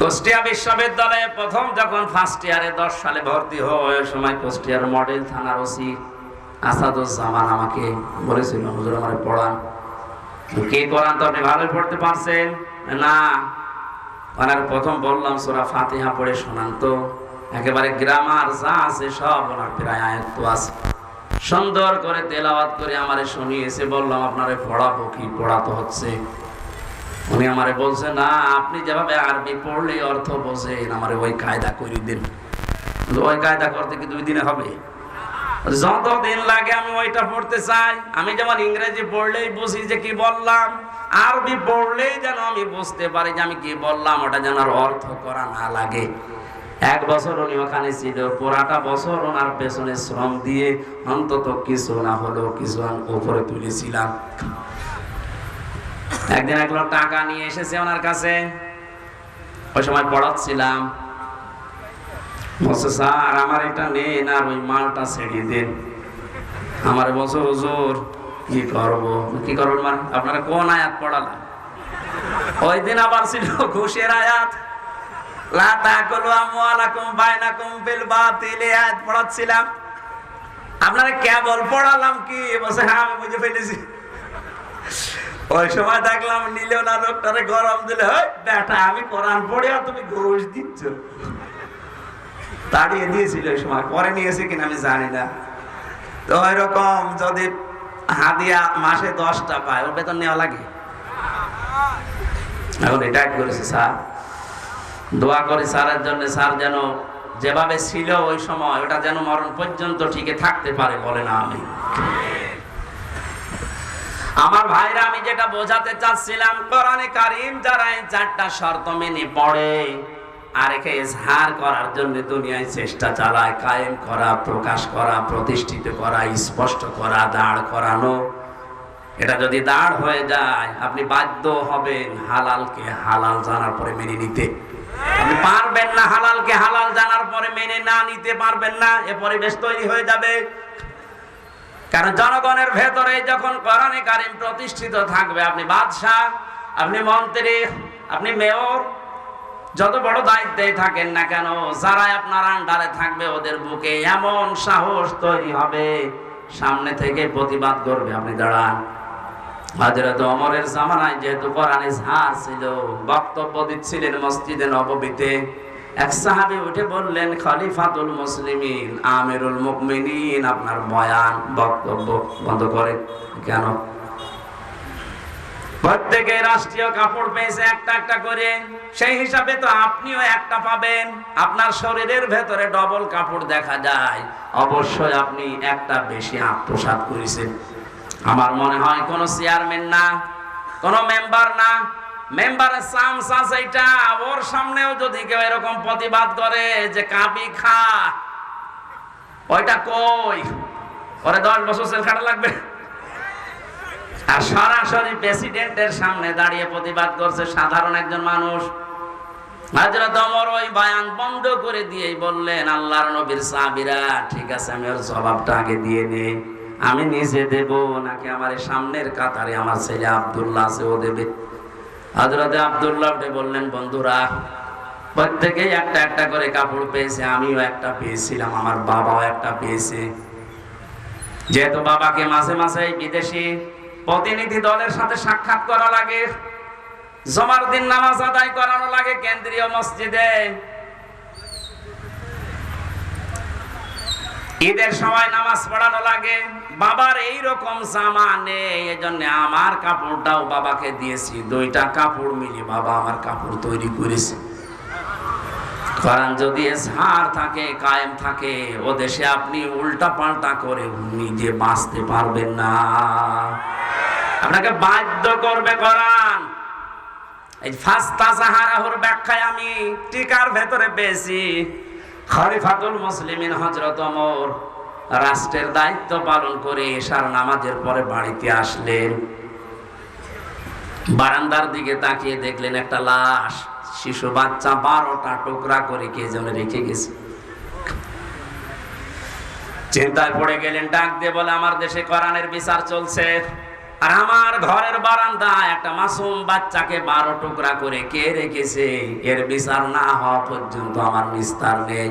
কুষ্টিয়া বিশ্ববিদ্যালয়ে প্রথম যখন ফার্স্ট ইয়ারে দশ সালে ভর্তি হয় ওই সময় কুষ্টিয়ার মডেল থানার ওসি আসাদুজ্জামান আমাকে বলেছিল, হুজুর, আমার পড়ান। কে কোরআন তো আপনি ভালোই পড়তে পারছেন? না। ওনার প্রথম বললাম, সোরা ফাতিহা পড়ে শোনান তো। একেবারে গ্রামার যা আছে সব ওনার প্রায় আয়ত্ত আছে। সুন্দর করে তেলাওয়াত করে আমারে শুনিয়েছে, বললাম, আপনারে পড়াবো কি? পড়াতে হচ্ছে। উনি আমারে বলছে, না, আপনি যেভাবে আরবি পড়লে অর্থ বোঝেন, আমারে ওই কায়দা করে দিন। ওই কায়দা করতে কি দুই দিনে হবে? যত দিন লাগে আমি ওইটা পড়তে চাই। আমি যেমন ইংরেজি পড়লেই বুঝি যে কি বললাম, আরবি পড়লেই যেন আমি বুঝতে পারি যে আমি কি বললাম, ওটা যেন আর অর্থ করা না লাগে। এক বছর উনি ওখানে ছিল, পুরাটা বছর ওনার পেছনে শ্রম দিয়ে অন্তত কিছু না হলেও কিছু উপরে তুলেছিলাম। একদিন এক লোক টাকা নিয়ে এসেছে ওনার কাছে। ওই সময় পড়াচ্ছিলাম। বলছে, স্যার, আমার এটা নেন আর ওই মালটা ছেড়ে দিন। আমার বলছে, হুজুর, কি করব? কি করবেন মানে? আপনারা কোন আয়াত পড়ালাম ওই দিন আবার ছিল ঘুষের আয়াত। লা তাকুলু আমওয়ালাকুম বাইনাকুম বিল বাতিল আয়াত পড়াচ্ছিলাম। আপনারা কেবল পড়ালাম কি? বলছে হ্যাঁ আমি বুঝে ফেলেছি। ওই সময় দেখলাম নিলেও না লোকটারে গরম দিলে হয় বেটা, আমি কোরআন পড়ে আর তুমি ঘুষ দিচ্ছ। তাড়িয়ে দিয়েছিল ওই সময়। পরে নিয়েছে কিনা আমি জানি না। তো এরকম যদি হাদিয়া মাসে দশটা পায়, ওর বেতন নেওয়া লাগে? এখন রিটায়ার করেছে স্যার। দোয়া করি স্যারের জন্য, স্যার যেন যেভাবে ছিল ওই সময়, ওটা যেন মরণ পর্যন্ত ঠিকই থাকতে পারে বলে না আমি। আমার ভাইরা, আমি যেটা বোঝাতে চাচ্ছিলাম, কোরআনে কারিম যারা এই চারটা শর্ত মেনে পড়ে আর একে ইজহার করার জন্য দুনিয়ায় চেষ্টা চালায়, কায়েম করা, প্রকাশ করা, প্রতিষ্ঠিত করা, স্পষ্ট করা, দাঁড় করানো। এটা যদি দাঁড় হয়ে যায়, আপনি বাধ্য হবেন হালালকে হালাল জানার পরে মেনে নিতে। আপনি পারবেন না হালালকে হালাল জানার পরে মেনে না নিতে পারবেন না, এ পরিবেশ তৈরি হয়ে যাবে। কারণ জনগণের ভেতরে যখন কোরআনে কারিম প্রতিষ্ঠিত থাকবে, আপনি বাদশাহ, আপনি মন্ত্রী, আপনি মেয়র, যত বড় দায়িত্বে থাকেন না কেন যারা আপনার আন্ডারে থাকবে, ওদের বুকে এমন সাহস তৈরি হবে, সামনে থেকে প্রতিবাদ করবে। আপনি দাঁড়ান। হযরত ওমরের জামানায় যেহেতু কোরআনে ঝাড় ছিল, বক্তব্য দিচ্ছিলেন মসজিদে নববীতে। এক সাহাবী উঠে বললেন, খলিফাতুল মুসলিমিন, আমিরুল মুমিনিন, আপনার বয়ান, বক্তব্য বন্ধ করে কেন? প্রত্যেকে রাষ্ট্রীয় কাপড় পেয়েছে একটা একটা করে। সেই হিসাবে তো আপনিও একটা পাবেন। আপনার শরীরের ভেতরে ডবল কাপড় দেখা যায়। অবশ্যই আপনি একটা বেশি আত্মসাৎ করেছেন। আমার মনে হয় কোন চেয়ারম্যান না, কোন মেম্বার না মেম্বারের চান্স আছে এটা ওর সামনেও যদি কেউ এরকম প্রতিবাদ করে যে কাবি খা, ওইটা কই? ওরে দশ বছর সেল খাটা লাগবে। আর সরাসরি প্রেসিডেন্টের সামনে দাঁড়িয়ে প্রতিবাদ করছে সাধারণ একজন মানুষ। হাজরত ওমর ওই বায়ান বন্ধ করে দিয়েই বললেন, আল্লাহর নবীর সাহাবীরা, ঠিক আছে, আমি ওর জবাবটা আগে দিয়ে নেই। আমি নিজে দেব, নাকি আমার সামনের কাতারে আমার ছেলে আব্দুল্লাহ আছে, ও দেবে। হজরতে আব্দুল্লাহ উঠে বললেন, বন্ধুরা, প্রত্যেকেই একটা একটা করে কাপড় পেয়েছে, আমিও একটা পেয়েছিলাম, আমার বাবাও একটা পেয়েছে। যেহেতু বাবাকে মাঝে মাঝে বিদেশি প্রতিনিধি দলের সাথে সাক্ষাৎ করা লাগে, জমার দিন নামাজ আদায় করানো লাগে কেন্দ্রীয় মসজিদে। ঈদের সময় নামাজ পড়ানো লাগে। বাবার এই রকম জামা নেই এজন্য আমার কাপড়টাও বাবাকে দিয়েছি। দুইটা কাপড় মিলে বাবা আমার কাপড় তৈরি করেছে। কারণ যদি ঝাড় থাকে, কায়েম থাকে, ও দেশে আপনি উল্টা পাল্টা করে নিজে বাঁচতে পারবেন না। আপনাকে বাধ্য করবে কোরআন। এই ফাস্তা সাহারাহুর ব্যাখ্যায় আমি টিকার ভেতরে পেয়েছি। খলিফাতুল মুসলিমিন হজরত ওমর রাষ্ট্রের দায়িত্ব পালন করে এশার নামাজের পরে বাড়িতে আসলেন। বারান্দার দিকে তাকিয়ে দেখলেন একটা লাশ, শিশু বাচ্চা বারোটা টুকরা করে কে যেন রেখে গেছে। চিন্তায় পড়ে গেলেন, ডাক দিয়ে বলে, আমার দেশে কোরআনের বিচার চলছে। আর আমার ঘরের বারান্দায় একটা মাসুম বাচ্চাকে বারো টুকরা করে কে রেখেছে? এর বিচার না হওয়া পর্যন্ত আমার নিস্তার নেই।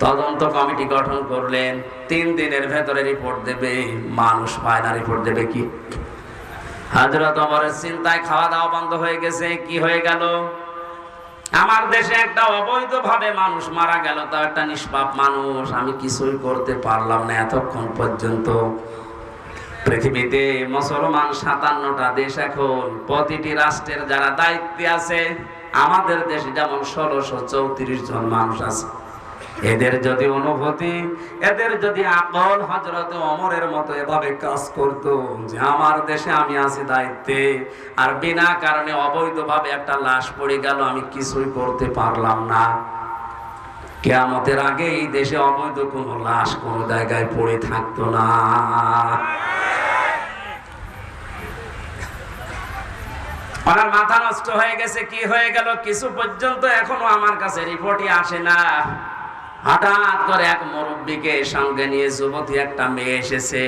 তদন্ত কমিটি গঠন করলেন। তিন দিনের ভেতরে রিপোর্ট দেবে। মানুষ পায় না রিপোর্ট দেবে কি? হাজরত অমরের চিন্তায় খাওয়া দাওয়া বন্ধ হয়ে গেছে। কি হয়ে গেল? আমার দেশে একটা অবৈধভাবে মানুষ মারা গেল, তাও একটা নিষ্পাপ মানুষ। আমি কিছুই করতে পারলাম না এতক্ষণ পর্যন্ত। পৃথিবীতে মুসলমান সাতান্নটা দেশ এখন। প্রতিটি রাষ্ট্রের যারা দায়িত্বে আছে, আমাদের দেশে যেমন ষোলোশো চৌত্রিশ জন মানুষ আছে। এদের যদি অনুভূতি, এদের যদি আকল হজরত অমরের মতো এভাবে কাজ করত যে আমার দেশে আমি আছি দায়িত্বে, আর বিনা কারণে অবৈধভাবে একটা লাশ পড়ে গেল, আমি কিছুই করতে পারলাম না। কেয়ামতের আগে এই দেশে অবৈধ কোনো লাশ কোনো জায়গায় পড়ে থাকতো না। ওনার মাথা নষ্ট হয়ে গেছে, কি হয়ে গেল কিছু পর্যন্ত এখনও আমার কাছে রিপোর্টই আসে না। হঠাৎ করে এক মুরব্বীকে সঙ্গে নিয়ে যুবতী একটা মেয়ে এসেছে।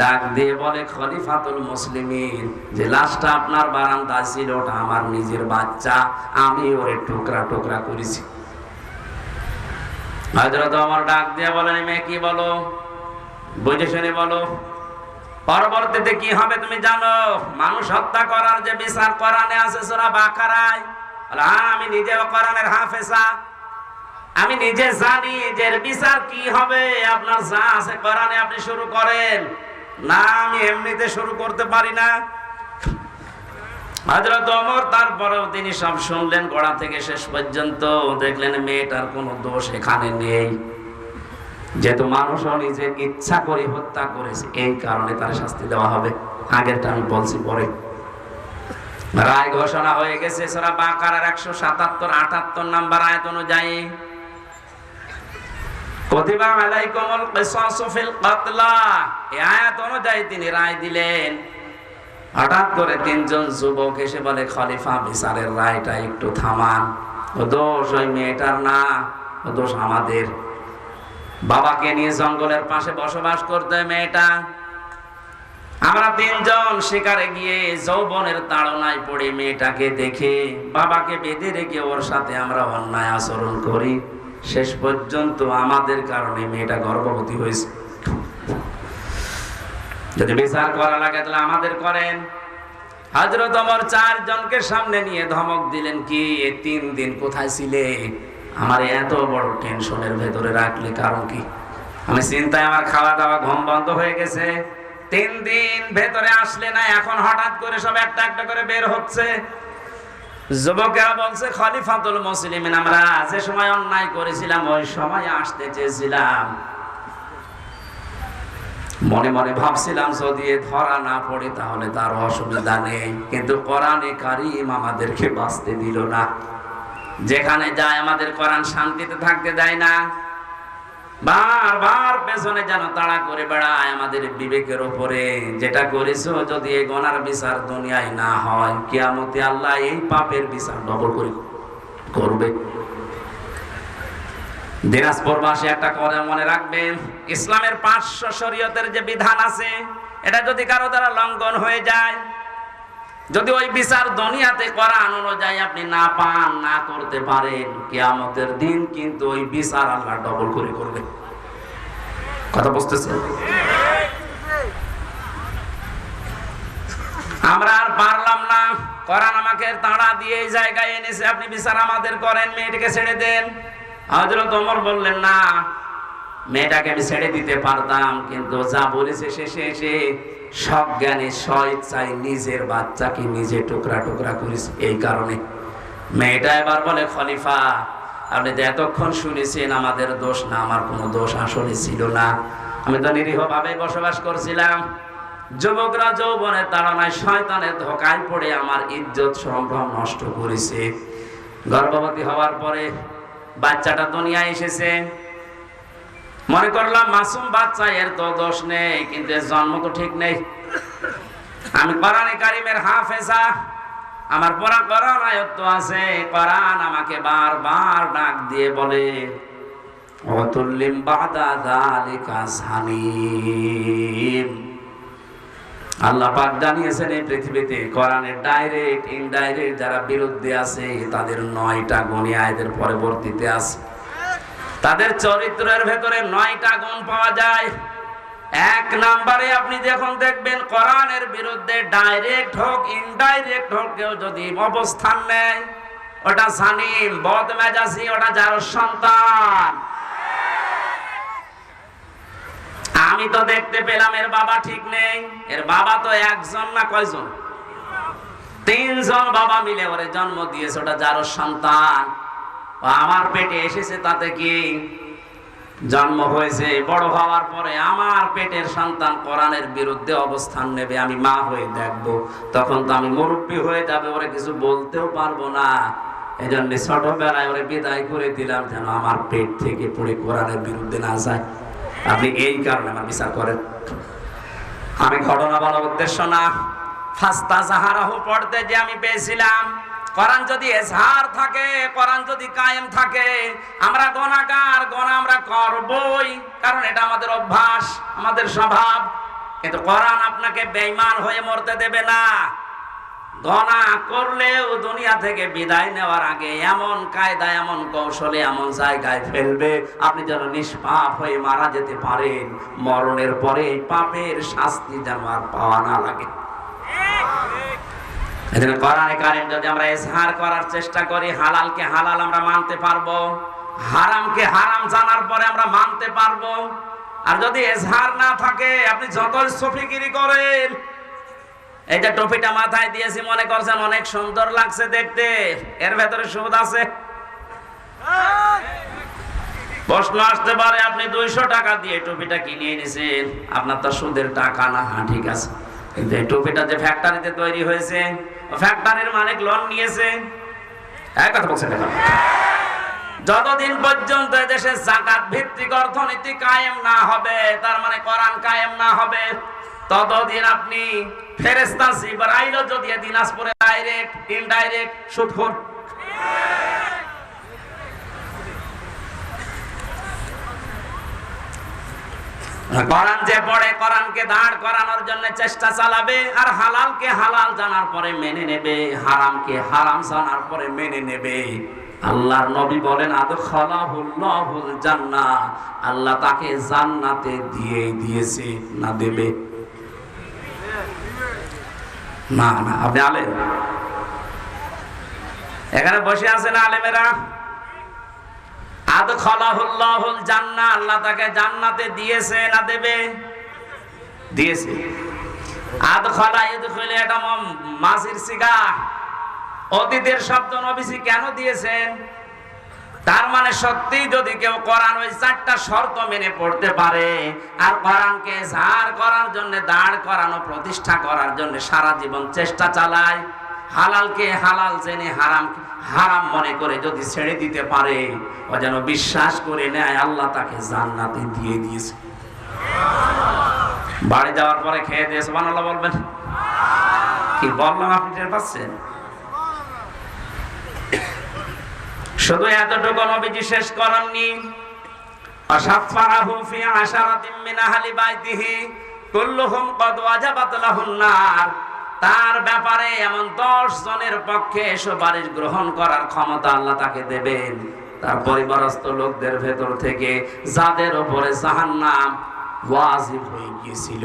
ডাক দিয়ে বলে, খলিফাতুল মুসলিমিন, যে লাশটা আপনার বারান্দা ছিল, ওটা আমার নিজের বাচ্চা, আমি ওরে টুকরা টুকরা করেছি। হজরত আমার ডাক দিয়ে বলেন মেয়ে কি বলো? বুঝে শুনে বলো। পরবর্তীতে কি হবে তুমি জানো? মানুষ হত্যা করার যে বিচার কোরআনে আছে, সোরা বাকারায়। হ্যাঁ আমি নিজেও কোরআনের হাফেজা। আমি নিজে জানি যে বিচার কি হবে। আপনার যা আছে কোরআনে আপনি শুরু করেন। না, আমি এমনিতে শুরু করতে পারি না। ওমর তারপরেও তিনি সব শুনলেন, গোড়া থেকে শেষ পর্যন্ত দেখলেন মেয়েটার কোনো দোষ এখানে নেই। যেহেতু মানুষও নিজের ইচ্ছা করে হত্যা করেছে, এই কারণে তার শাস্তি দেওয়া হবে। আগেরটা আমি বলছি পরে। রায় ঘোষণা হয়ে গেছে, সোরা বাকার একশো সাতাত্তর আটাত্তর নাম্বার আয়ত অনুযায়ী। অনুযায়ী তিনি রায় দিলেন। হঠাৎ করে তিনজন যুবক এসে বলে, খলিফা, বিচারের রায়টা একটু থামান। মেয়েটার না। আমাদের। বাবাকে নিয়ে জঙ্গলের পাশে বসবাস করতে মেয়েটা। আমরা তিনজন শিকারে গিয়ে যৌবনের তাড়নায় পড়ে মেয়েটাকে দেখে বাবাকে বেঁধে রেখে ওর সাথে আমরা অন্যায় আচরণ করি। শেষ পর্যন্ত আমাদের কারণে মেয়েটা গর্ভবতী হয়েছে। যদি বিচার করা লাগে, তাহলে আমাদের করেন। হজরত অমর চারজনকে সামনে নিয়ে ধমক দিলেন, কি, এ তিন দিন কোথায় ছিলে? আমার এত বড় টেনশনের ভেতরে রাখলে কারণ কি? আমি চিন্তায় আমার খাওয়া দাওয়া ঘুম বন্ধ হয়ে গেছে। তিন দিন ভেতরে আসলে না, এখন হঠাৎ করে সব একটা একটা করে বের হচ্ছে। যুবকেরা বলছে, খলিফাতুল মুসলিমিন, আমরা যে সময় অন্যায় করেছিলাম, ওই সময় আসতে চেয়েছিলাম। মনে মনে ভাবছিলাম, যদি ধরা না পড়ে, তাহলে তার অসুবিধা নেই। কিন্তু কোরআনে কারিম আমাদেরকে বাঁচতে দিল না। যেখানে যায়, আমাদের কোরআন শান্তিতে থাকতে দেয় না। বারবার পেছনে যেন তাড়া করে বেড়ায় আমাদের বিবেকের যেটা করেছ যদি গনার বিচার দুনিয়ায় না হয় আল্লাহ এই পাপের বিচার ডবল করে করবে। একটা কথা মনে রাখবেন ইসলামের পাঁচশো শরীয়তের যে বিধান আছে, এটা যদি কারও দ্বারা লঙ্ঘন হয়ে যায়, যদি ওই বিচার দুনিয়াতে কোরআন অনুযায়ী আপনি না পান, না করতে পারেন, কিয়ামতের দিন কিন্তু ওই বিচার আল্লাহ ডবল করে করবে। কথা বুঝতেছেন আমরা আর পারলাম না। করান আমাকে তাড়া দিয়ে এই জায়গায় এনেছে। আপনি বিচার আমাদের করেন, মেয়েটাকে ছেড়ে দেন। হযরত ওমর বললেন, না, মেয়েটাকে আমি ছেড়ে দিতে পারতাম, কিন্তু যা বলেছে শেষে এসে সব সজ্ঞানে স্বেচ্ছায় নিজের বাচ্চাকে নিজে টুকরা টুকরা করেছে। এই কারণে মেয়েটা এবার বলে, খলিফা আপনি তো এতক্ষণ শুনেছেন, আমাদের দোষ না, আমার কোনো দোষ আসলে ছিল না। আমি তো নিরীহভাবে বসবাস করছিলাম। যুবকরা যৌবনের তাড়নায় শয়তানের ধোকায় পড়ে আমার ইজ্জত সম্ভ্রম নষ্ট করেছে। গর্ভবতী হওয়ার পরে বাচ্চাটা দুনিয়ায় এসেছে। মনে করলাম, মাসুম বাচ্চা, এর তো দোষ নেই, কিন্তু এর জন্ম তো ঠিক নেই। আমি কারিমের হাফেজা আমার পড়া কোরআন আয়ত্ত আছে কোরআন আমাকে বারবার ডাক দিয়ে বলে, অতুল্লিম বাদা যালিকা সানিম আল্লাহ পাক জানিয়েছেন এই পৃথিবীতে কোরআনের ডাইরেক্ট, ইনডাইরেক্ট যারা বিরুদ্ধে আছে, তাদের নয়টা গুণী আয়দের পরবর্তীতে আছে। তাদের চরিত্রের ভেতরে নয়টা গুণ পাওয়া যায়। এক নাম্বারে আপনি যখন দেখবেন কোরআনের বিরুদ্ধে ডাইরেক্ট হোক, ইনডাইরেক্ট হোক, কেউ যদি অবস্থান নেয়, ওটা সানিম বদ মেজাজি ওটা যার সন্তান। আমি তো দেখতে পেলাম এর বাবা ঠিক নেই। এর বাবা তো একজন না কয়জন? তিনজন বাবা মিলে ওরে জন্ম দিয়েছে, ওটা যার সন্তান। আমার পেটে এসেছে তাতে কি? জন্ম হয়েছে, বড় হওয়ার পরে আমার পেটের সন্তান কোরআনের বিরুদ্ধে অবস্থান নেবে, আমি মা হয়ে দেখব। তখন তো আমি মুরব্বী হয়ে যাবে, ওরে কিছু বলতেও পারব না। এই জন্য ছোটবেলায় বিদায় করে দিলাম যেন আমার পেট থেকে পড়ে কোরআনের বিরুদ্ধে না যায়। আপনি এই কারণে আমার বিচার করেন। আমি ঘটনা বলার উদ্দেশ্য না। ফাস্তা জাহারাহু পড়তে যে আমি পেয়েছিলাম কোরআন যদি এজহার থাকে, কোরআন যদি কায়েম থাকে, আমরা গণাগার গণা আমরা করবই। কারণ এটা আমাদের অভ্যাস, আমাদের স্বভাব। কিন্তু কোরআন আপনাকে বেঈমান হয়ে মরতে দেবে না। গণা করলেও দুনিয়া থেকে বিদায় নেওয়ার আগে এমন কায়দা, এমন কৌশলে, এমন জায়গায় ফেলবে, আপনি যেন নিষ্পাপ হয়ে মারা যেতে পারেন। মরণের পরে পাপের শাস্তি যেন আর পাওয়া না লাগে। এজন্য কোরআনে কারিম যদি আমরা ইজহার করার চেষ্টা করি, হালালকে হালাল আমরা মানতে পারব, হারামকে হারাম জানার পরে আমরা মানতে পারব। আর যদি এজহার না থাকে, আপনি যতই সফিগিরি করেন এই যে টপিটা মাথায় দিয়েছি, মনে করছেন অনেক সুন্দর লাগছে দেখতে, এর ভেতরে সুদ আছে? প্রশ্ন আসতে পারে, আপনি দুইশো টাকা দিয়ে টুপিটা কিনে এনেছেন, আপনার তো সুদের টাকা না হ্যাঁ ঠিক আছে। কিন্তু এই টুপিটা যে ফ্যাক্টরিতে তৈরি হয়েছে ফ্যাক্টরির মালিক লোন নিয়েছে। এক কথা বলছেন যতদিন পর্যন্ত দেশে জাকাত ভিত্তিক অর্থনীতি কায়েম না হবে, তার মানে কোরআন কায়েম না হবে, ততদিন আপনি ফেরেস্তা জিবরাইলও যদি দিনাজপুরে ডাইরেক্ট ইনডাইরেক্ট সুদখোর কোরআন যে পড়ে, কোরআনকে দাঁড় করানোর জন্য চেষ্টা চালাবে, আর হালালকে হালাল জানার পরে মেনে নেবে, হারামকে হারাম জানার পরে মেনে নেবে। আল্লাহর নবী বলেন জান্নাহ আল্লাহ তাকে জান্নাতে দিয়ে দিয়েছে, না দেবে? না না, আপনি আলেম? এখানে বসে আছেন আলেমেরা? আল্লাহ তাকে জান্নাতে দিয়েছে না দেবে? মাসির অতীতের শব্দ নবীজি কেন দিয়েছেন? তার মানে সত্যি যদি কেউ কোরআন ওই চারটা শর্ত মেনে পড়তে পারে, আর কোরআনকে ঝাড় করার জন্য, দাঁড় করানো, প্রতিষ্ঠা করার জন্য সারা জীবন চেষ্টা চালায়, হালালকে হালাল জেনে হারাম হারাম মনে করে যদি ছেড়ে দিতে পারে, ও যেন বিশ্বাস করে নেয়, আল্লাহ তাকে জান্নাতে দিয়ে দিয়েছে। বাড়ি যাওয়ার পরে খেয়ে দিয়ে সুবহানাল্লাহ বলবেন। কি বললাম আপনি, টের পাচ্ছেন? শুধু এতটুকু নবীজি শেষ করেননি। অসাফারাহু ফি আশারাতিন মিন আহলি বাইতিহি, কুল্লুহুম কদ ওয়াজাবাত লাহুন নার। তার ব্যাপারে এমন দশ জনের পক্ষে সুপারিশ গ্রহণ করার ক্ষমতা আল্লাহ তাকে দেবেন। তার পরিবারস্থ লোকদের ভেতর থেকে যাদের ওপরে জাহান্নাম ওয়াজিব হয়ে গিয়েছিল।